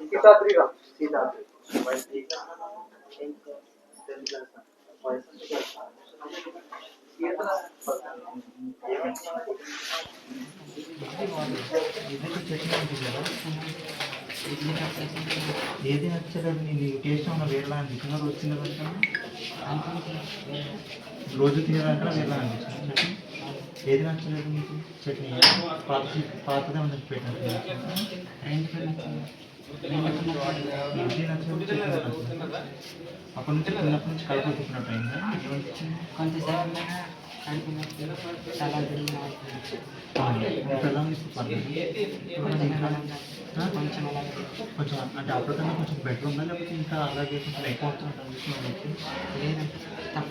సీతాద్రి రా సీతాద్రి ఏది నచ్చలేదు నీ టేస్ట్ ఏమన్నా వేరేలా అనిపించిందా రోజు తినదంటే రోజు తినేదంటే వేరేలా అనిపించింది ఏది నచ్చలేదు నీకు చట్నీ? పాత పాతదే ఉన్నది పెట్టాను నచ్చలేదు? నచ్చలేదు. అప్పటి నుంచి తిన్నప్పటి నుంచి కడుపు తిప్పినట్టు అయిందా? కొంచెం అంటే అప్పటికన్నా కొంచెం బెటర్ ఉందా? లేకపోతే ఇంకా అలాగే కొంచెం ఎక్కువ అవుతున్నట్టు